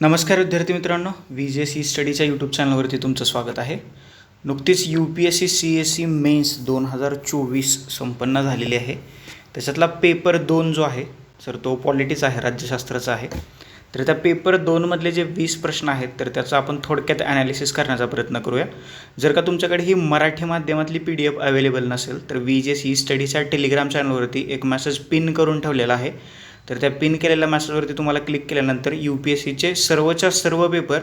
नमस्कार विद्यार्थी मित्रांनो व्ही जे सी स्टडीच्या यूट्यूब चॅनलवरती तुमचं स्वागत आहे. नुकतीच U P S C C S C mains दोन हजार चोवीस संपन्न झालेली आहे. त्याच्यातला पेपर दोन जो आहे सर तो पॉलिटिक्स आहे राज्यशास्त्राचा आहे. तर त्या पेपर दोनमधले जे वीस प्रश्न आहेत तर त्याचा आपण थोडक्यात ॲनालिसिस करण्याचा प्रयत्न करूया. जर का तुमच्याकडे ही मराठी माध्यमातली पी डी एफ अवेलेबल नसेल तर व्ही जे सी स्टडीच्या टेलिग्राम चॅनलवरती एक मेसेज पिन करून ठेवलेला आहे. तर त्या पिन केलेल्या मॅसेजवरती तुम्हाला क्लिक केल्यानंतर यू पी एस सीचे सर्वच्या सर्व पेपर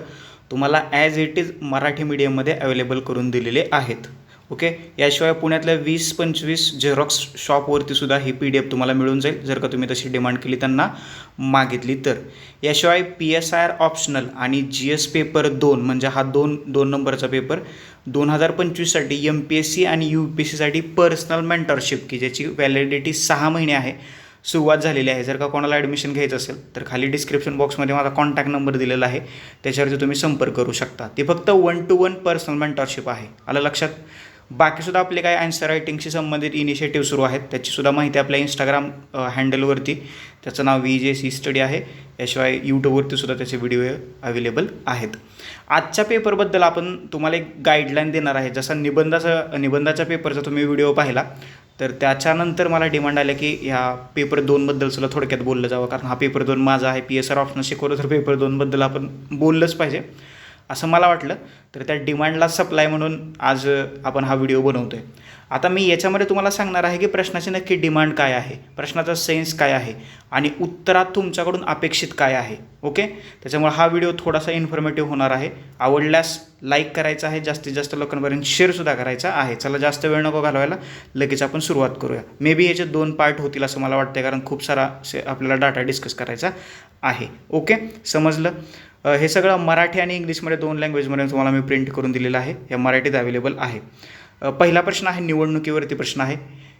तुम्हाला ॲज इट इज मराठी मीडियममध्ये अवेलेबल करून दिलेले आहेत. ओके याशिवाय पुण्यातल्या वीस पंचवीस झेरॉक्स शॉपवरती सुद्धा ही पी डी एफ तुम्हाला मिळून जाईल जर का तुम्ही तशी डिमांड केली त्यांना मागितली तर. याशिवाय P S I R optional आणि जी एस पेपर दोन म्हणजे हा दोन दोन नंबरचा पेपर दोन हजार पंचवीससाठी एम पी एस सी आणि यू पी एस सीसाठी पर्सनल मेंटरशिप की ज्याची व्हॅलिडिटी सहा महिने आहे सुरुवात झालेली आहे. जर का कोणाला ॲडमिशन घ्यायचं असेल तर खाली डिस्क्रिप्शन बॉक्समध्ये माझा कॉन्टॅक्ट नंबर दिलेला आहे. त्याच्यावरती तुम्ही संपर्क करू शकता. ते फक्त one to one personal mentorship आहे. आलं लक्षात? बाकीसुद्धा आपले काही अँसर रायटिंगशी संबंधित इनिशिएटिव्ह सुरू आहेत. त्याचीसुद्धा माहिती आपल्या इंस्टाग्राम हँडलवरती त्याचं नाव व्ही जे सी स्टडी आहे. याशिवाय यूट्यूबवरती सुद्धा त्याचे व्हिडिओ अवेलेबल आहेत. आजच्या पेपरबद्दल आपण तुम्हाला एक गाईडलाईन देणार आहे. जसा निबंधाचा निबंधाच्या पेपरचा तुम्ही व्हिडिओ पाहिला तर त्याच्यानंतर मला डिमांड आलं की ह्या पेपर दोनबद्दल सुद्धा थोडक्यात बोललं जावं. कारण हा पेपर दोन माझा आहे. पी एस आर ऑप्शन शिकवलं तर पेपर दोनबद्दल आपण बोललंच पाहिजे. असं मला वाटलं. तर त्या डिमांडला सप्लाय म्हणून आज आपण हा व्हिडिओ बनवतो आहे आता मी याच्यामध्ये तुम्हाला सांगणार आहे की प्रश्नाची नक्की डिमांड काय आहे प्रश्नाचा सेन्स काय आहे आणि उत्तरात तुमच्याकडून अपेक्षित काय आहे. ओके? त्याच्यामुळे हा व्हिडिओ थोडासा इन्फॉर्मेटिव्ह होणार आहे. आवडल्यास लाईक करायचा आहे जास्तीत जास्त लोकांपर्यंत शेअरसुद्धा करायचा आहे. चला जास्त वेळ नको घालवायला. लगेच आपण सुरुवात करूया. मे बी याचे दोन पार्ट होतील असं मला वाटतं कारण खूप सारा आपल्याला डाटा डिस्कस करायचा आहे. ओके? समजलं? हे सगळं मराठी आणि इंग्लिशमध्ये दोन लँग्वेजमध्ये तुम्हाला मी प्रिंट करून दिलेलं आहे. या मराठीत अवेलेबल आहे. पहिला प्रश्न आहे निवडणुकीवरती प्रश्न आहे.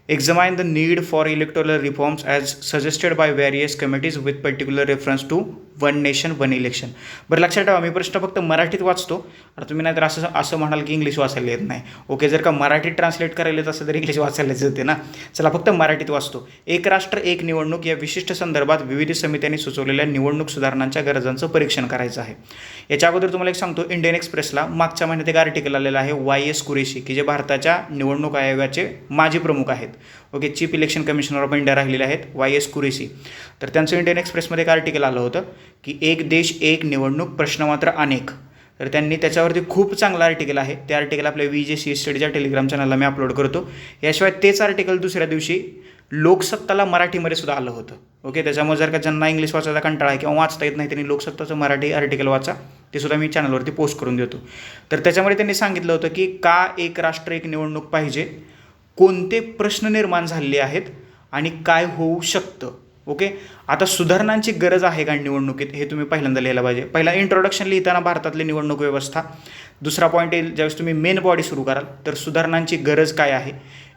Examine the need for electoral reforms as suggested by various committees with particular reference to one nation one election बरं लक्षात ठेवा मी प्रश्न फक्त मराठीत वाचतो. आता तुम्ही नाहीतर असं असं म्हणाल की इंग्लिश वाचायला येत नाही. ओके जर का मराठीत ट्रान्सलेट करायला येत असेल तर इंग्लिश वाचायलाच येते ना. चला फक्त मराठीत वाचतो. एक राष्ट्र एक निवडणूक या विशिष्ट संदर्भात विविध समित्यांनी सुचवलेल्या निवडणूक सुधारणांच्या गरजांचं परीक्षण करायचं आहे. याच्या अगोदर तुम्हाला एक सांगतो इंडियन एक्सप्रेसला मागच्या महिन्यात एक आर्टिकल आलेलं आहे वाय एस कुरेशी की जे भारताच्या निवडणूक आयोगाचे माजी प्रमुख आहेत. Okay chief election commissioner of India राहिलेले आहेत वाय एस कुरेसी तर त्यांचं इंडियन एक्सप्रेसमध्ये एक आर्टिकल आलं होतं की एक देश एक निवडणूक प्रश्न मात्र अनेक. तर त्यांनी त्याच्यावरती खूप चांगलं आर्टिकल आहे. ते आर्टिकल आपल्या वी जे सी स्टडीच्या टेलिग्राम चॅनलला मी अपलोड करतो. याशिवाय तेच आर्टिकल दुसऱ्या दिवशी लोकसत्ताला मराठीमध्ये सुद्धा आलं होतं. ओके त्याच्यामुळे जर का ज्यांना इंग्लिश वाचायचा कंटाळा आहे किंवा वाचता येत नाही त्यांनी लोकसत्ताचं मराठी आर्टिकल वाचा ते सुद्धा मी चॅनलवरती पोस्ट करून देतो. तर त्याच्यामध्ये त्यांनी सांगितलं होतं की का एक राष्ट्र एक निवडणूक पाहिजे? कोणते प्रश्न निर्माण झालेले आहेत आणि काय होऊ शकतं? ओके आता सुधारणांची गरज आहे का निवडणुकीत? हे तुम्ही पहिल्यांदा लिहायला पाहिजे. पहिला इंट्रोडक्शन लिहिताना भारतातली निवडणूक व्यवस्था. दुसरा पॉईंट येईल ज्यावेळेस तुम्ही मेन बॉडी सुरू कराल तर सुधारणांची गरज काय आहे?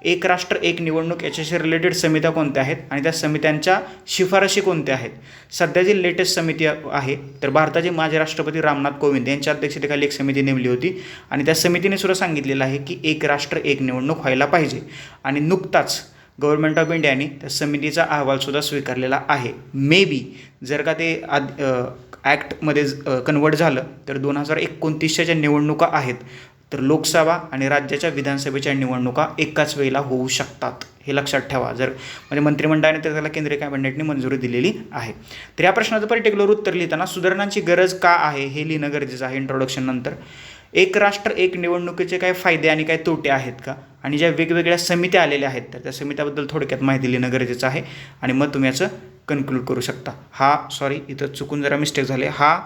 एक राष्ट्र एक निवडणूक याच्याशी रिलेटेड समित्या कोणत्या आहेत? आणि त्या समित्यांच्या शिफारशी कोणत्या आहेत? सध्या जी लेटेस्ट समिती आहे तर भारताचे माजी राष्ट्रपती रामनाथ कोविंद यांच्या अध्यक्षतेखाली एक समिती नेमली होती. आणि त्या समितीने सुद्धा सांगितलेलं आहे की एक राष्ट्र एक निवडणूक व्हायला पाहिजे. आणि नुकताच गव्हर्नमेंट ऑफ इंडियाने त्या समितीचा अहवालसुद्धा स्वीकारलेला आहे. मे बी जर का ते आद ॲक्टमध्ये कन्वर्ट झालं तर दोन हजार एकोणतीसच्या ज्या निवडणुका आहेत तर लोकसभा आणि राज्याच्या विधानसभेच्या निवडणुका एकाच वेळेला होऊ शकतात हे लक्षात ठेवा. जर म्हणजे मंत्रिमंडळाने तर त्याला केंद्रीय कॅबिनेटने मंजुरी दिलेली आहे. तर या प्रश्नाचं पर्टिक्युलर उत्तर लिहिताना सुधारणांची गरज का आहे हे लिहिणं गरजेचं आहे इंट्रोडक्शननंतर एक राष्ट्र एक निवडणुकीचे काय फायदे आणि काय तोटे आहेत का? आणि ज्या वेगवेगळ्या समित्या आलेल्या आहेत तर त्या समित्याबद्दल थोडक्यात माहिती लिहिणं गरजेचं आहे आणि मग तुम्ही याचं कन्क्लूड करू शकता. हा सॉरी इथं चुकून जरा मिस्टेक झाले. हा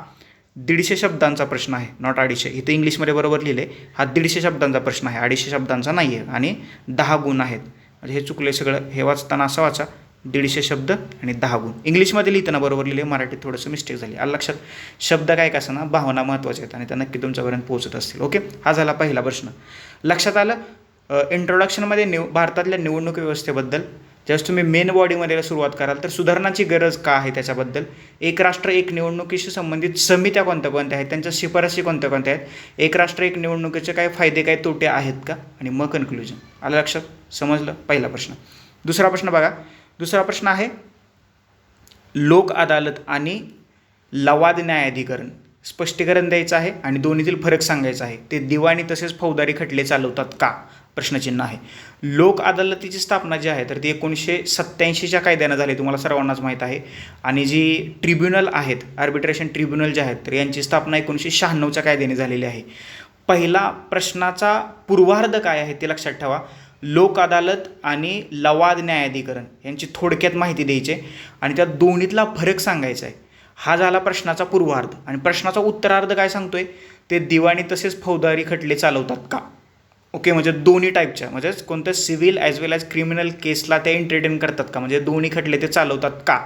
दीडशे शब्दांचा प्रश्न आहे नॉट अडीचशे. इथं इंग्लिशमध्ये बरोबर लिहिले हा दीडशे शब्दांचा प्रश्न आहे अडीचशे शब्दांचा नाही आहे आणि दहा गुण आहेत. म्हणजे हे चुकले सगळं हे वाचताना असं वाचा दीडशे शब्द आणि दहा गुण. इंग्लिशमध्ये लिहिताना बरोबर लिहिले मराठीत थोडंसं मिस्टेक झाली. आलं लक्षात? शब्द काय कसं ना भावना महत्त्वाच्या आहेत आणि त्या नक्की तुमच्यापर्यंत पोहोचत असतील. ओके? हा झाला पहिला प्रश्न. लक्षात आलं? इंट्रोडक्शनमध्ये निव भारतातल्या निवडणूक व्यवस्थेबद्दल ज्यावेळेस तुम्ही मेन बॉडीमध्ये सुरुवात कराल तर सुधारणाची गरज का आहे त्याच्याबद्दल? एक राष्ट्र एक निवडणुकीशी संबंधित समित्या कोणत्या कोणत्या आहेत? त्यांच्या शिफारशी कोणत्या कोणत्या आहेत? एक राष्ट्र एक निवडणुकीचे काय फायदे काय तोटे आहेत का? आणि मग कन्क्लुजन आलं लक्षात? समजलं? पहिला प्रश्न. दुसरा प्रश्न बघा. दुसरा प्रश्न आहे लोक अदालत आणि लवाद न्यायाधिकरण स्पष्टीकरण द्यायचं आहे आणि दोन्हीतील फरक सांगायचा आहे. ते दिवाणी तसेच फौजदारी खटले चालवतात का? प्रश्नचिन्ह आहे. लोक अदालतीची स्थापना जी आहे तर ती एकोणीसशे सत्त्याऐंशीच्या कायद्यानं झाली तुम्हाला सर्वांनाच माहीत आहे. आणि जी ट्रिब्युनल आहेत आर्बिट्रेशन ट्रिब्युनल जे आहेत तर यांची स्थापना एकोणीसशे शहाण्णवच्या कायद्याने झालेली आहे. पहिला प्रश्नाचा पूर्वार्ध काय आहे ते लक्षात ठेवा. लोक अदालत आणि लवाद न्यायाधिकरण यांची थोडक्यात माहिती द्यायची आहे. आणि त्या दोन्हीतला फरक सांगायचा आहे. हा झाला प्रश्नाचा पूर्वार्ध. आणि प्रश्नाचा उत्तरार्ध काय सांगतोय? ते दिवाणी तसेच फौजदारी खटले चालवतात का? ओके म्हणजे दोन्ही टाईपच्या म्हणजेच कोणतं civil as well as criminal Kesla ते एंटरटेन करतात का? म्हणजे दोन्ही खटले ते चालवतात का?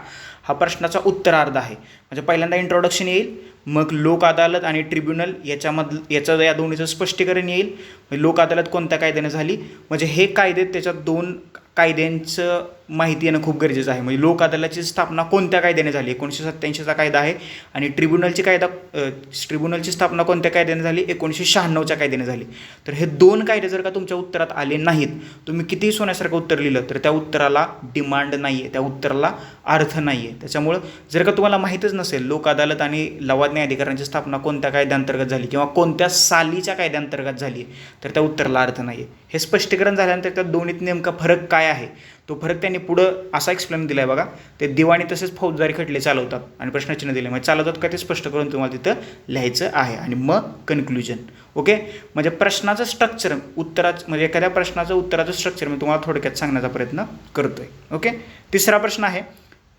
हा प्रश्नाचा उत्तरार्ध आहे. म्हणजे पहिल्यांदा इंट्रोडक्शन येईल मग लोक अदालत आणि ट्रिब्युनल याच्यामध याचं या दोन्हीचं स्पष्टीकरण येईल. म्हणजे लोक अदालत कोणत्या कायद्याने झाली? म्हणजे हे कायदे त्याच्यात दोन कायद्यांचं माहिती येणं खूप गरजेचं आहे. म्हणजे लोक अदालतची स्थापना कोणत्या कायद्याने झाली? एकोणीसशे सत्त्याऐंशीचा कायदा आहे आणि ट्रिब्युनलची कायदा ट्रिब्युनलची स्थापना कोणत्या कायद्याने झाली? एकोणीसशे शहाण्णवच्या कायद्याने झाली. तर हे दोन कायदे जर का तुमच्या उत्तरात आले नाहीत तुम्ही कितीही सोन्यासारखं उत्तर लिहिलं तर त्या उत्तराला डिमांड नाही आहे त्या उत्तराला अर्थ नाही आहे त्याच्यामुळं जर का तुम्हाला माहीतच नसेल लोक अदालत आणि लवाद न्यायाधिकरणाची स्थापना कोणत्या कायद्यांतर्गत झाली किंवा कोणत्या सालीच्या कायद्यांतर्गत झाली आहे तर त्या उत्तराला अर्थ नाही आहे हे स्पष्टीकरण झाल्यानंतर त्या दोन्हीत नेमका फरक काय आहे? तो फरक त्यांनी पुढं असा एक्सप्लेन दिला आहे बघा. ते दिवाणी तसेच फौजदारी खटले चालवतात आणि प्रश्नचिन्ह दिले. म्हणजे चालवतात का ते स्पष्ट करून तुम्हाला तिथं लिहायचं आहे. आणि मग कन्क्लुजन ओके म्हणजे प्रश्नाचं स्ट्रक्चर उत्तराचं म्हणजे एखाद्या प्रश्नाचं उत्तराचं स्ट्रक्चर मी तुम्हाला थोडक्यात सांगण्याचा प्रयत्न करतो आहे ओके तिसरा प्रश्न आहे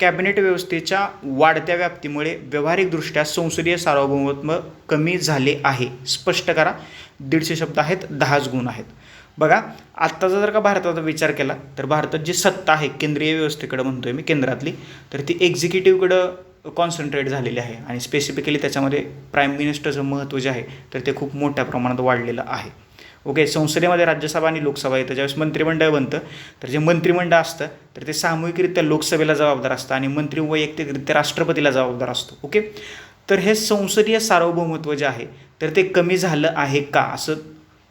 कॅबिनेट व्यवस्थेच्या वाढत्या व्याप्तीमुळे व्यावहारिकदृष्ट्या संसदीय सार्वभौमत्व कमी झाले आहे. स्पष्ट करा. दीडशे शब्द आहेत दहाच गुण आहेत. बघा आत्ताचा जर का भारताचा विचार केला तर भारतात जी सत्ता आहे केंद्रीय व्यवस्थेकडं म्हणतोय मी केंद्रातली तर ती एक्झिक्युटिव्हकडं कॉन्सन्ट्रेट झालेली आहे. आणि स्पेसिफिकली त्याच्यामध्ये प्राईम मिनिस्टरचं महत्त्व जे आहे तर ते खूप मोठ्या प्रमाणात वाढलेलं आहे. ओके संसदेमध्ये राज्यसभा आणि लोकसभा येतं ज्यावेळेस मंत्रिमंडळ बनतं. तर जे मंत्रिमंडळ असतं तर ते सामूहिकरित्या लोकसभेला जबाबदार असतं आणि मंत्री वैयक्तिकरित्या राष्ट्रपतीला जबाबदार असतो. ओके तर हे संसदीय सार्वभौमत्व जे आहे तर ते कमी झालं आहे का? असं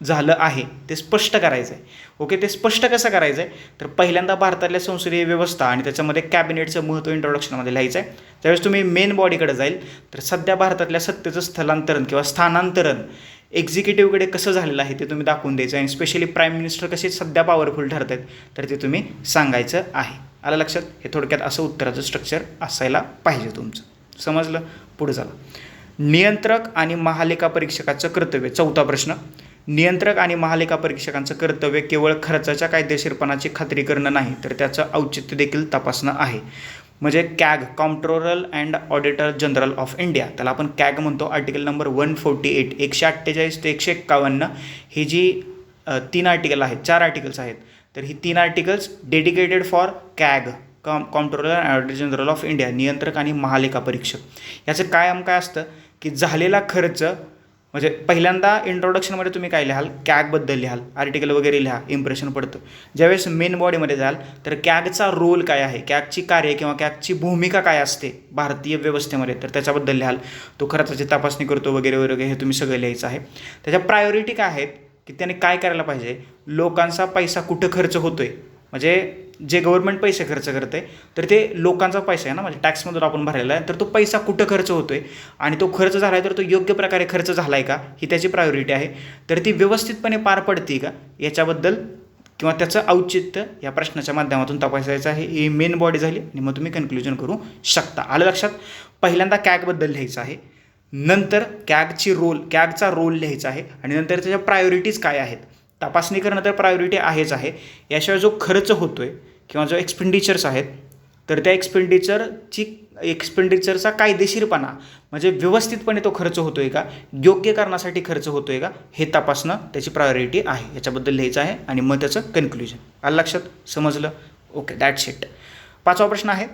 झालं आहे ते स्पष्ट करायचं आहे ओके ते स्पष्ट कसं करायचं आहे तर पहिल्यांदा भारतातल्या संसदीय व्यवस्था आणि त्याच्यामध्ये कॅबिनेटचं महत्त्व इंट्रोडक्शनमध्ये लिहायचं आहे त्यावेळेस तुम्ही मेन बॉडीकडे जाईल. तर सध्या भारतातल्या सत्तेचं स्थलांतरण किंवा स्थानांतरण एक्झिक्युटिव्हकडे कसं झालेलं आहे ते तुम्ही दाखवून द्यायचं आणि स्पेशली प्राईम मिनिस्टर कसे सध्या पॉवरफुल ठरत आहेत तर ते तुम्ही सांगायचं आहे. आलं लक्षात? हे थोडक्यात असं उत्तराचं स्ट्रक्चर असायला पाहिजे तुमचं. समजलं? पुढे झालं नियंत्रक आणि महालेखा परीक्षकाचं कर्तव्य चौथा प्रश्न. नियंत्रक आणि महालेखा परीक्षकांचं कर्तव्य केवळ खर्चाच्या कायदेशीरपणाची खात्री करणं नाही तर त्याचं औचित्य देखील तपासणं आहे. म्हणजे CAG comptroller and auditor general of India त्याला आपण कॅग म्हणतो. Article number one forty eight एकशे अठ्ठेचाळीस ते एकशे एक्कावन्न ही जी तीन आर्टिकल आहेत चार आर्टिकल्स आहेत तर ही तीन articles dedicated for CAG com comptroller and auditor general of India नियंत्रक आणि महालेखा परीक्षक. याचं कायम काय असतं? की झालेला खर्च म्हणजे पहिल्यांदा इंट्रोडक्शनमध्ये तुम्ही काय लिहाल? कॅगबद्दल लिहाल. आर्टिकल वगैरे लिहा. इम्प्रेशन पडतं ज्यावेळेस मेन बॉडीमध्ये जाल तर कॅगचा रोल काय आहे? कॅगची कार्य किंवा कॅगची भूमिका काय असते? भारतीय व्यवस्थेमध्ये. तर त्याच्याबद्दल लिहाल. तो खर्चाची तपासणी करतो वगैरे वगैरे हे तुम्ही सगळं लिहायचं आहे. त्याच्या प्रायोरिटी काय आहेत? की त्याने काय करायला पाहिजे? लोकांचा पैसा कुठं खर्च होतोय? म्हणजे जे गव्हर्नमेंट पैसे खर्च करते तर ते लोकांचा पैसा आहे ना म्हणजे टॅक्समधून आपण भरलेला आहे तर तो पैसा कुठं खर्च होतो आहे आणि तो खर्च झाला आहे तर तो योग्य प्रकारे खर्च झाला आहे का? ही त्याची प्रायोरिटी आहे. तर ती व्यवस्थितपणे पार पडते का? याच्याबद्दल किंवा त्याचं औचित्य या प्रश्नाच्या माध्यमातून तपासायचं आहे. ही मेन बॉडी झाली आणि मग तुम्ही कन्क्लुजन करू शकता. आलं लक्षात? पहिल्यांदा कॅगबद्दल लिहायचं आहे. नंतर कॅगची रोल कॅगचा रोल लिहायचा आहे. आणि नंतर त्याच्या प्रायोरिटीज काय आहेत? तपासणी करणं तर प्रायोरिटी आहेच आहे. याशिवाय जो खर्च होतो आहे किंवा जो एक्सपेंडिचर्स आहेत तर त्या एक्सपेंडिचरची एक्सपेंडिचरचा कायदेशीरपणा म्हणजे व्यवस्थितपणे तो खर्च होतो आहे का योग्य कारणासाठी खर्च होतो आहे का हे तपासणं त्याची प्रायोरिटी आहे. याच्याबद्दल लिहायचं आहे आणि मग त्याचं कन्क्लुजन आलं लक्षात? समजलं? ओके दॅट्स इट पाचवा प्रश्न आहे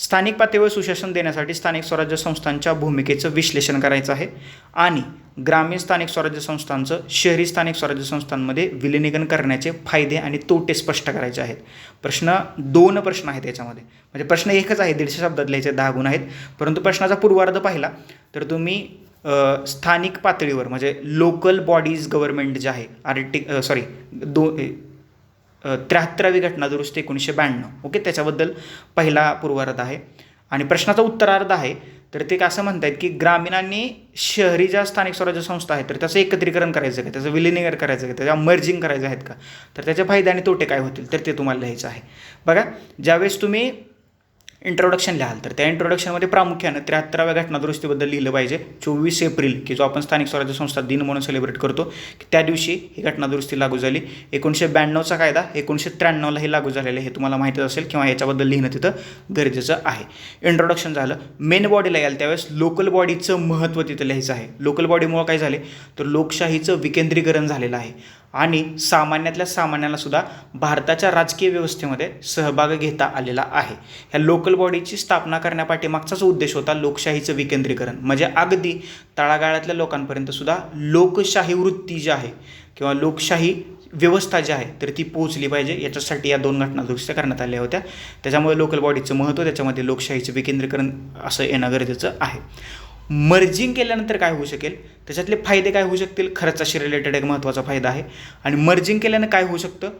स्थानिक पातळीवर सुशासन देण्यासाठी स्थानिक स्वराज्य संस्थांच्या भूमिकेचं विश्लेषण करायचं आहे आणि ग्रामीण स्थानिक स्वराज्य संस्थांचं शहरी स्थानिक स्वराज्य संस्थांमध्ये विलिनीकरण करण्याचे फायदे आणि तोटे स्पष्ट करायचे आहेत. प्रश्न दोन प्रश्न आहेत याच्यामध्ये. म्हणजे प्रश्न एकच आहे दीडशे शब्दात लिहायचे दहा गुण आहेत. परंतु प्रश्नाचा पूर्वार्ध पाहिला तर तुम्ही स्थानिक पातळीवर म्हणजे लोकल बॉडीज गव्हर्नमेंट जे आहे आर्टिक सॉरी दो त्र्याहत्तरावी घटना दुरुस्ती एकोणीसशे ब्याण्णव. ओके? त्याच्याबद्दल पहिला पूर्वार्ध आहे. आणि प्रश्नाचा उत्तरार्ध आहे. तर ते असं म्हणतात की ग्रामीणांनी शहरी ज्या स्थानिक स्वराज्य संस्था आहेत तर त्याचं एकत्रीकरण करायचं का? त्याचं विलिनीकरण करायचं का? त्याच्या मर्जिंग करायचं आहेत का? तर त्याचे फायदे आणि तोटे काय होतील? तर ते तुम्हाला लिहायचं आहे. बघा ज्यावेळेस तुम्ही इंट्रोडक्शन लिहाल तर. त्या इंट्रोडक्शनमध्ये प्रामुख्यानं त्र्याहत्तराव्या घटनादुरुस्तीबद्दल लिहिलं पाहिजे. चोवीस एप्रिल की जो आपण स्थानिक स्वराज्य संस्था दिन म्हणून सेलिब्रेट करतो की त्या दिवशी ही घटनादुरुस्ती लागू झाली. एकोणीसशे ब्याण्णवचा कायदा एकोणीसशे त्र्याण्णवला हे लागू झालेलं आहे. हे तुम्हाला माहितीच असेल किंवा याच्याबद्दल लिहिणं तिथं गरजेचं आहे. इंट्रोडक्शन झालं. मेन बॉडीला याल त्यावेळेस लोकल बॉडीचं महत्त्व तिथं लिहायचं आहे. लोकल बॉडीमुळं काय झाले? तर लोकशाहीचं विकेंद्रीकरण झालेलं आहे. आणि सामान्यातल्या सामान्याला सुद्धा भारताच्या राजकीय व्यवस्थेमध्ये सहभाग घेता आलेला आहे. ह्या लोकल बॉडीची स्थापना करण्यापाठीमागचाच उद्देश होता लोकशाहीचं विकेंद्रीकरण. म्हणजे अगदी तळागाळातल्या लोकांपर्यंत सुद्धा लोकशाही वृत्ती जी आहे किंवा लोकशाही व्यवस्था जी आहे तर ती पोहोचली पाहिजे. याच्यासाठी या दोन घटना दुरुस्त करण्यात आल्या होत्या. त्याच्यामुळे लोकल बॉडीचं महत्त्व त्याच्यामध्ये लोकशाहीचं विकेंद्रीकरण असं येणं गरजेचं आहे. मर्जिंग केल्यानंतर काय होऊ शकेल? त्याच्यातले फायदे काय होऊ शकतील? खर्चाशी रिलेटेड एक महत्त्वाचा फायदा आहे. आणि मर्जिंग केल्यानं काय होऊ शकतं?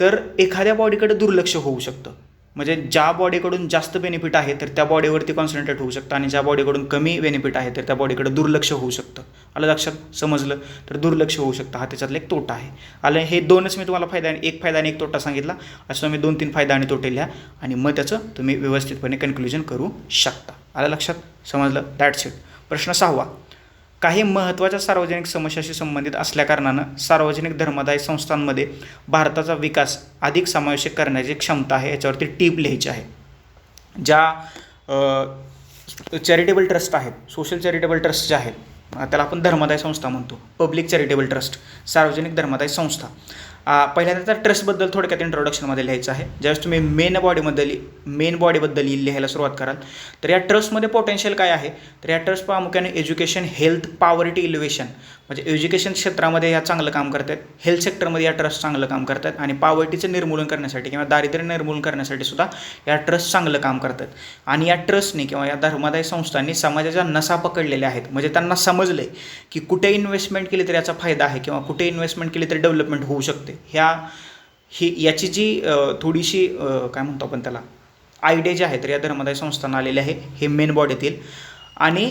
तर एखाद्या बॉडीकडे दुर्लक्ष होऊ शकतं. म्हणजे ज्या बॉडीकडून जास्त बेनिफिट आहे तर त्या बॉडीवरती कॉन्सन्ट्रेट होऊ शकतं. आणि ज्या बॉडीकडून कमी बेनिफिट आहे तर त्या बॉडीकडे दुर्लक्ष होऊ शकतं. आलं लक्षात? समजलं? तर दुर्लक्ष होऊ शकतं. हा त्याच्यातला एक तोटा आहे. आलं हे दोनच मी तुम्हाला फायदा आणि एक फायदा आणि एक तोटा सांगितला. असं मी दोन तीन फायदा आणि तोटे लिहा. आणि मग त्याचं तुम्ही व्यवस्थितपणे कन्क्लुजन करू शकता. आलं लक्षात? समजलं? दॅट्स इट प्रश्न सहावा. काही महत्त्वाच्या सार्वजनिक समस्याशी संबंधित असल्याकारणानं सार्वजनिक धर्मदाय संस्थांमध्ये भारताचा विकास अधिक समावेशक करण्याची क्षमता आहे याच्यावरती टीप लिहायची आहे. ज्या चॅरिटेबल ट्रस्ट आहेत सोशल चॅरिटेबल ट्रस्ट जे आहेत त्याला आपण धर्मदाय संस्था म्हणतो. पब्लिक चॅरिटेबल ट्रस्ट सार्वजनिक धर्मदाय संस्था. पहिल्यांदा तर ट्रस्टबद्दल थोडक्यात इंट्रोडक्शनमध्ये लिहायचं आहे. ज्यावेळेस तुम्ही मेन बॉडीबद्दल मेन बॉडीबद्दल लिहायला सुरुवात कराल तर या ट्रस्टमध्ये पोटेन्शियल काय आहे? तर या ट्रस्ट प्रामुख्याने एज्युकेशन हेल्थ पॉवर्टी इलिव्हेशन म्हणजे एज्युकेशन क्षेत्रामध्ये या चांगलं काम करत आहेत हेल्थ सेक्टरमध्ये या ट्रस्ट चांगलं काम करतात आणि पावर्टीचं निर्मूलन करण्यासाठी किंवा दारिद्र्य निर्मूलन करण्यासाठी सुद्धा या ट्रस्ट चांगलं काम करतात आणि या ट्रस्टने किंवा या धर्मादाय संस्थांनी समाजाच्या नसा पकडलेल्या आहेत. म्हणजे त्यांना समजलं आहे की कुठे इन्व्हेस्टमेंट केली तर याचा फायदा आहे किंवा कुठे इन्व्हेस्टमेंट केली तर डेव्हलपमेंट होऊ शकते. ह्या ही याची जी थोडीशी काय म्हणतो आपण त्याला आयडिया जी आहे तर या धर्मदाय संस्थांना आलेले आहे. हे मेन बॉडीतील आणि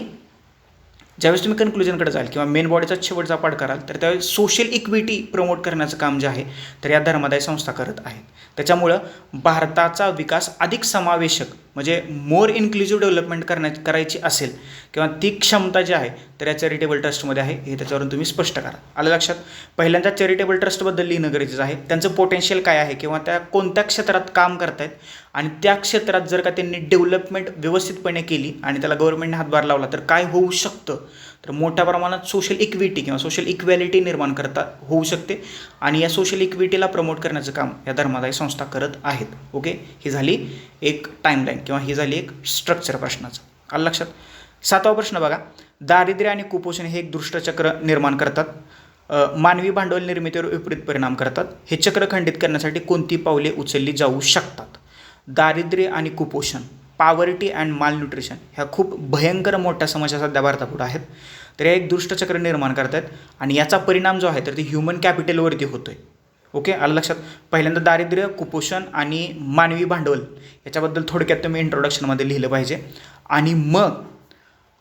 ज्यावेळेस तुम्ही कन्क्लुजनकडे जाल किंवा मेन बॉडीचा शेवटचा पाठ कराल तर त्यावेळेस सोशल इक्विटी प्रमोट करण्याचं काम जे आहे तर या धर्मादाय संस्था करत आहेत. त्याच्यामुळं भारताचा विकास अधिक समावेशक म्हणजे मोर इन्क्लुझिव्ह डेव्हलपमेंट करण्या करायची असेल किंवा ती क्षमता जी आहे तर या चॅरिटेबल ट्रस्टमध्ये आहे हे त्याच्यावरून तुम्ही स्पष्ट करा. आलं लक्षात? पहिल्यांदा चॅरिटेबल ट्रस्टबद्दल लिहिणं गरजेचं आहे. त्यांचं पोटेन्शियल काय आहे किंवा त्या कोणत्या क्षेत्रात काम करतायत आणि त्या क्षेत्रात जर का त्यांनी डेव्हलपमेंट व्यवस्थितपणे केली आणि त्याला गव्हर्नमेंटने हातभार लावला तर काय होऊ शकतं? तर मोठ्या प्रमाणात सोशल इक्विटी किंवा सोशल इक्वॅलिटी निर्माण करता होऊ शकते. आणि या सोशल इक्विटीला प्रमोट करण्याचं काम या धर्मादाय संस्था करत आहेत. ओके ही झाली एक टाईमलाईन किंवा ही झाली एक स्ट्रक्चर प्रश्नाचं. आलं लक्षात? सातवा प्रश्न बघा. दारिद्र्य आणि कुपोषण हे एक दुष्टचक्र निर्माण करतात. मानवी भांडवल निर्मितीवर विपरीत परिणाम करतात. हे चक्र खंडित करण्यासाठी कोणती पावले उचलली जाऊ शकतात? दारिद्र्य आणि कुपोषण. पॉवर्टी अँड माल न्यूट्रिशन ह्या खूप भयंकर मोठ्या समस्या सध्या भारतापुढं आहेत. तर या एक दुष्टचक्र निर्माण करत आहेत आणि याचा परिणाम जो आहे तर ते ह्युमन कॅपिटलवरती होतो आहे ओके आलं लक्षात? पहिल्यांदा दारिद्र्य कुपोषण आणि मानवी भांडवल याच्याबद्दल थोडक्यात तुम्ही इंट्रोडक्शनमध्ये लिहिलं पाहिजे. आणि मग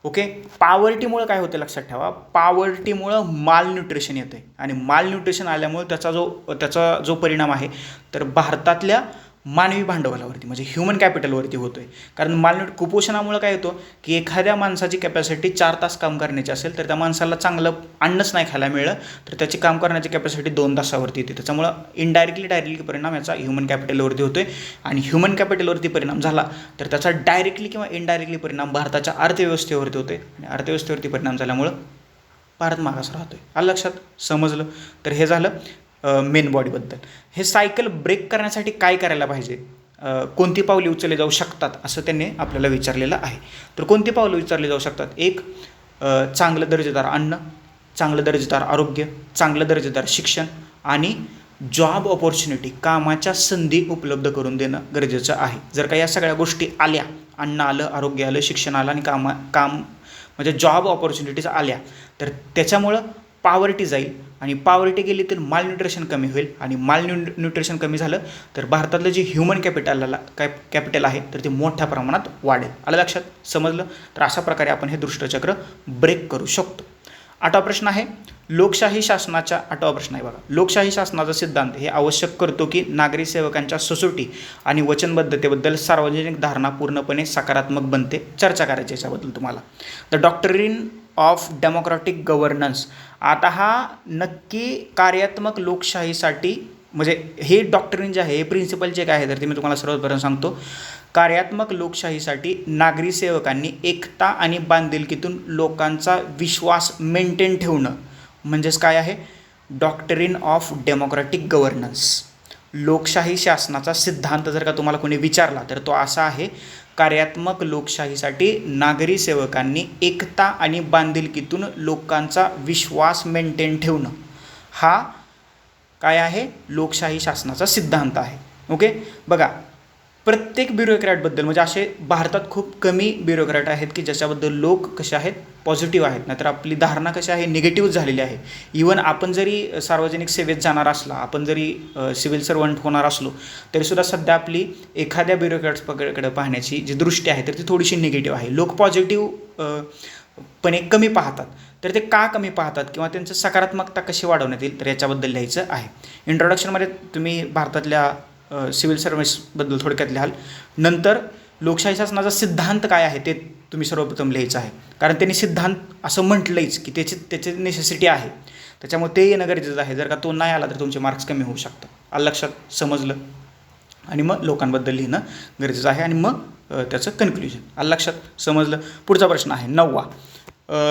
ओके पॉवर्टीमुळं काय होतं लक्षात ठेवा? पॉवर्टीमुळं माल न्यूट्रिशन येतं आहे आणि माल न्यूट्रिशन आल्यामुळं त्याचा जो त्याचा जो परिणाम आहे तर भारतातल्या मानवी भांडवलावरती म्हणजे ह्युमन कॅपिटलवरती होतो आहे कारण मालन्यू कुपोषणामुळं काय होतं की एखाद्या माणसाची कॅपॅसिटी चार तास काम करण्याची असेल तर त्या माणसाला चांगलं अन्नच नाही खायला मिळलं तर त्याची काम करण्याची कॅपॅसिटी दोन तासावरती येते. त्याच्यामुळं इनडायरेक्टली डायरेक्टली परिणाम याचा ह्युमन कॅपिटलवरती होतो आहे आणि ह्युमन कॅपिटलवरती परिणाम झाला तर त्याचा डायरेक्टली किंवा इनडायरेक्टली परिणाम भारताच्या अर्थव्यवस्थेवरती होतो आहे आणि अर्थव्यवस्थेवरती परिणाम झाल्यामुळं भारत मागास राहतो आहे आलं लक्षात? समजलं? तर हे झालं. मेन बॉडीबद्दल हे सायकल ब्रेक करण्यासाठी काय करायला पाहिजे? कोणती पावले उचलली जाऊ शकतात असं त्यांनी आपल्याला विचारलेलं आहे. तर कोणती पावलं विचारली जाऊ शकतात? एक चांगलं दर्जेदार अन्न चांगलं दर्जेदार आरोग्य चांगलं दर्जेदार शिक्षण आणि जॉब ऑपॉर्च्युनिटी कामाच्या संधी उपलब्ध करून देणं गरजेचं आहे. जर का या सगळ्या गोष्टी आल्या अन्न आलं आरोग्य आलं शिक्षण आलं आणि कामा काम म्हणजे जॉब ऑपॉर्च्युनिटीज आल्या तर त्याच्यामुळं पावर्टी जाईल आणि पॉवर्टी गेली तर माल न्यूट्रिशन कमी होईल आणि माल न्यू न्यूट्रिशन कमी झालं तर भारतातलं जे ह्युमन कॅपिटलला कॅप कॅपिटल आहे तर ते मोठ्या प्रमाणात वाढेल. आलं लक्षात? समजलं? तर अशा प्रकारे आपण हे दृष्टचक्र ब्रेक करू शकतो. आठवा प्रश्न आहे लोकशाही शासनाच्या आठवा प्रश्न आहे बघा. लोकशाही शासनाचा सिद्धांत हे आवश्यक करतो की नागरी सेवकांच्या ससोटी आणि वचनबद्धतेबद्दल सार्वजनिक धारणा पूर्णपणे सकारात्मक बनते. चर्चा करायची याच्याबद्दल तुम्हाला. The doctrine of democratic governance आता हा नक्की कार्यात्मक लोकशाहीसाठी म्हणजे हे डॉक्टरीन जे आहे हे प्रिन्सिपल जे काय आहे तर ते मी तुम्हाला सर्वप्रथम सांगतो. कार्यात्मक लोकशाहीसाठी नागरी सेवकांनी एकता आणि बांधिलकीतून लोकांचा विश्वास मेंटेन ठेवणं म्हणजेच काय आहे? डॉक्टरीन ऑफ डेमोक्रॅटिक गव्हर्नन्स लोकशाही शासनाचा सिद्धांत जर का तुम्हाला कोणी विचारला तर तो असा आहे कार्यात्मक लोकशाहीसाठी नागरी सेवकांनी एकता आणि बांधिलकीतून लोकांचा विश्वास मेंटेन ठेवणं हा काय आहे? लोकशाही शासनाचा सिद्धांत आहे. ओके? बघा प्रत्येक ब्युरोक्रॅटबद्दल म्हणजे असे भारतात खूप कमी ब्युरोक्रॅट आहेत की ज्याच्याबद्दल लोक कसे आहेत पॉझिटिव्ह आहेत. नाहीतर आपली धारणा कशी आहे निगेटिव्ह झालेली आहे. इवन आपण जरी सार्वजनिक सेवेत जाणार असला आपण जरी सिव्हिल सर्वंट होणार असलो तरीसुद्धा सध्या आपली एखाद्या ब्युरोक्रॅट्सकडे पाहण्याची जी दृष्टी आहे तर ती थोडीशी निगेटिव्ह आहे. लोक पॉझिटिव्ह पणे कमी पाहतात. तर ते का कमी पाहतात किंवा त्यांचं सकारात्मकता कशी वाढवण्यात येईल तर याच्याबद्दल लिहायचं आहे. इंट्रोडक्शनमध्ये तुम्ही भारतातल्या सिव्हिल सर्व्हिसबद्दल थोडक्यात लिहाल नंतर लोकशाही शासनाचा सिद्धांत काय आहे ते तुम्ही सर्वप्रथम लिहायचं आहे. कारण त्यांनी सिद्धांत असं म्हटलंच की त्याची त्याची नेसेसिटी आहे. त्याच्यामुळे ते येणं गरजेचं आहे. जर का तो नाही आला तर तुमचे मार्क्स कमी होऊ शकतात. आलं लक्षात? समजलं? आणि मग लोकांबद्दल लिहिणं गरजेचं आहे. आणि मग त्याचं कन्क्ल्युजन आलं लक्षात? समजलं? पुढचा प्रश्न आहे नववा.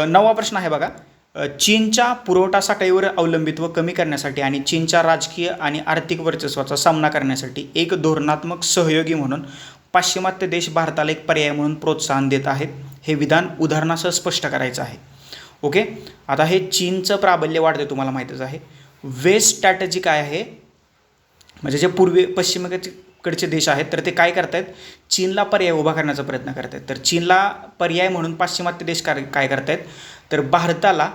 नववा प्रश्न आहे बघा. चीनच्या पुरवठा साखळीवर अवलंबित्व कमी करण्यासाठी आणि चीनच्या राजकीय आणि आर्थिक वर्चस्वाचा सामना करण्यासाठी एक धोरणात्मक सहयोगी म्हणून पाश्चिमात्य देश भारताला एक पर्याय म्हणून प्रोत्साहन देत आहेत हे विधान उदाहरणासह स्पष्ट करायचं आहे. ओके? आता हे चीनचं प्राबल्य वाढते तुम्हाला माहीतच आहे. वेस्ट स्ट्रॅटजी काय आहे? म्हणजे जे पूर्वी कडचे देश आहेत तर ते काय करत आहेत चीनला पर्याय उभा करण्याचा प्रयत्न करत आहेत तर चीनला पर्याय म्हणून पाश्चिमात्य देश काय काय करत आहेत तर भारताला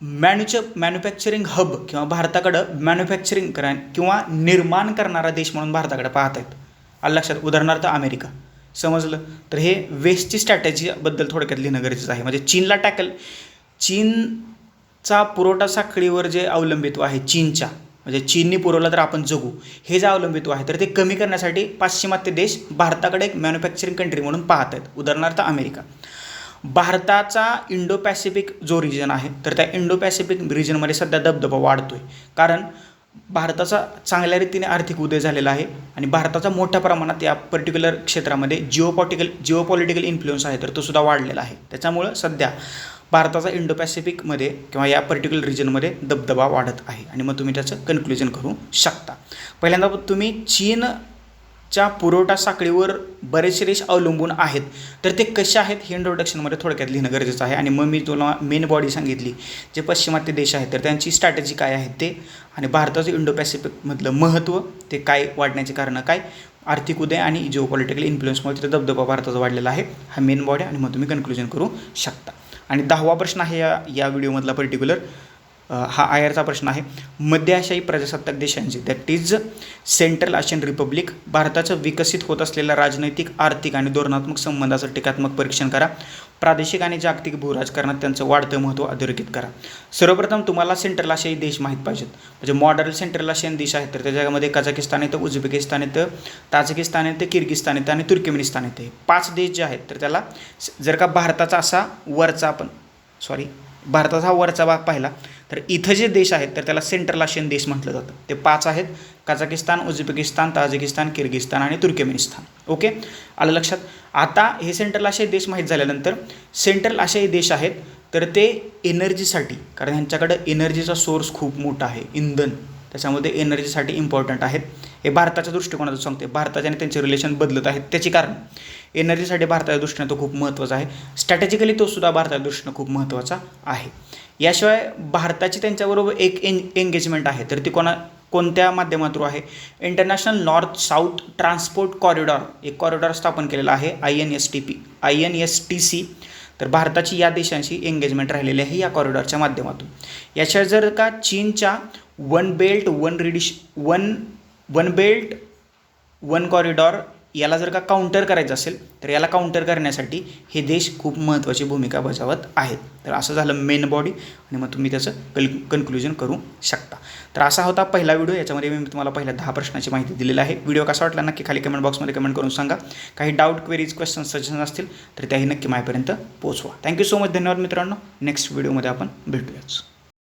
मॅन्युच मॅन्युफॅक्चरिंग हब किंवा भारताकडं मॅन्युफॅक्चरिंग करा किंवा निर्माण करणारा देश म्हणून भारताकडे पाहत आहेत आलं लक्षात? उदाहरणार्थ अमेरिका. समजलं? तर हे वेस्टची स्ट्रॅटेजीबद्दल थोडक्यात लिहिणं गरजेचं आहे. म्हणजे चीनला टॅकल चीनचा पुरवठा साखळीवर जे अवलंबित्व आहे चीनच्या म्हणजे चीननी पुरवला तर आपण जगू. हे जे अवलंबित्व आहे तर ते कमी करण्यासाठी पाश्चिमात्य देश भारताकडे एक मॅन्युफॅक्चरिंग कंट्री म्हणून पाहत आहेत उदाहरणार्थ अमेरिका. भारताचा इंडो पॅसिफिक जो रिजन आहे तर त्या इंडो पॅसिफिक रिजनमध्ये सध्या दबदबा वाढतो आहे कारण भारताचा चांगल्या रीतीने आर्थिक उदय झालेला आहे आणि भारताचा मोठ्या प्रमाणात या पर्टिक्युलर क्षेत्रामध्ये जिओपॉटिकल जिओपॉलिटिकल इन्फ्लुएन्स आहे तर तो सुद्धा वाढलेला आहे. त्याच्यामुळं सध्या भारताचा इंडो पॅसिफिकमध्ये किंवा या पर्टिक्युलर रिजनमध्ये दबदबा वाढत आहे. आणि मग तुम्ही त्याचं कन्क्लुजन करू शकता. पहिल्यांदा तुम्ही चीनच्या पुरवठा साखळीवर बरेचसे देश अवलंबून आहेत. तर ते कसे आहेत हे इंट्रोडक्शनमध्ये थोडक्यात लिहिणं गरजेचं आहे. आणि मग मी तुला मेन बॉडी सांगितली जे पश्चिमात्य देश आहेत तर त्यांची स्ट्रॅटेजी काय आहे ते आणि भारताचं इंडो पॅसिफिकमधलं महत्त्व ते काय वाढण्याचे कारणं काय आर्थिक उदय आणि जिओ पॉलिटिकल इन्फ्लुएन्समुळे तिथे दबदबा भारताचा वाढलेला आहे. हा मेन बॉडी आणि मग तुम्ही कन्क्लुजन करू शकता. आणि दहावा प्रश्न आहे या या व्हिडिओमधला पर्टिक्युलर हा आयरचा प्रश्न आहे. मध्य आशियाई प्रजासत्ताक देशांचे that is central Asian republic भारताचं विकसित होत असलेल्या राजनैतिक आर्थिक आणि धोरणात्मक संबंधाचं टीकात्मक परीक्षण करा. प्रादेशिक आणि जागतिक भूराजकारणात त्यांचं वाढतं महत्त्व अधोरेखित करा. सर्वप्रथम तुम्हाला सेंट्रल आशियाई देश माहीत पाहिजेत. म्हणजे मॉडर्न सेंट्रल आशियन देश आहेत तर त्याच्यामध्ये कझाकिस्तान येतं उझबेकिस्तान येतं ताजिकिस्तान येतं किर्गिस्तान येतं आणि तुर्कमेनिस्तान येतं. हे पाच देश जे आहेत तर त्याला जर का भारताचा असा वरचा आपण सॉरी भारताचा हा वरचा भाग पाहिला तर इथं जे देश आहेत तर त्याला सेंट्रल आशियन देश म्हटलं जातं. ते पाच आहेत. कझाकिस्तान उझबेकिस्तान ताजिकिस्तान किर्गिस्तान आणि तुर्कमेनिस्तान. ओके? आलं लक्षात? आता हे सेंट्रल आशियाई देश माहीत झाल्यानंतर सेंट्रल आशियाई देश आहेत तर ते एनर्जीसाठी कारण ह्यांच्याकडं एनर्जीचा सोर्स खूप मोठा आहे इंधन. त्याच्यामध्ये एनर्जीसाठी इम्पॉर्टंट आहेत. हे भारताच्या दृष्टिकोनातून सांगते भारताचे आणि त्यांचे रिलेशन बदलत आहेत. त्याची कारण एनर्जीसाठी भारताच्या दृष्टीने तो खूप महत्त्वाचा आहे. स्ट्रॅटेजिकली तो सुद्धा भारताच्या दृष्टीनं खूप महत्त्वाचा आहे. याशिवाय भारताची त्यांच्याबरोबर एक एन एंगेजमेंट आहे. तर ती कोणा कोणत्या माध्यमातून आहे? International north south transport corridor एक कॉरिडॉर स्थापन केलेला आहे I N S T P I N S T C तर भारताची या देशांशी एंगेजमेंट राहिलेली आहे या कॉरिडॉरच्या माध्यमातून. याच्या जर का चीनच्या one belt one रिडिश one one belt one corridor याला जर का काउंटर करायचं असेल तर याला काउंटर करण्यासाठी हे देश खूप महत्त्वाची भूमिका बजावत आहेत. तर असं झालं मेन बॉडी आणि मग तुम्ही त्याचं कल कन्क्लुजन करू शकता. तर असा होता पहिला व्हिडिओ याच्यामध्ये मी तुम्हाला पहिल्या दहा प्रश्नाची माहिती दिलेली आहे. व्हिडिओ कसा वाटला नक्की खाली कमेंट बॉक्समध्ये कमेंट करून सांगा. काही डाऊट क्वेरीज क्वेश्चन सजेशन असतील तर त्याही नक्की माझ्यापर्यंत पोहोचवा. थँक्यू सो मच धन्यवाद मित्रांनो. नेक्स्ट व्हिडिओमध्ये आपण भेटूयाच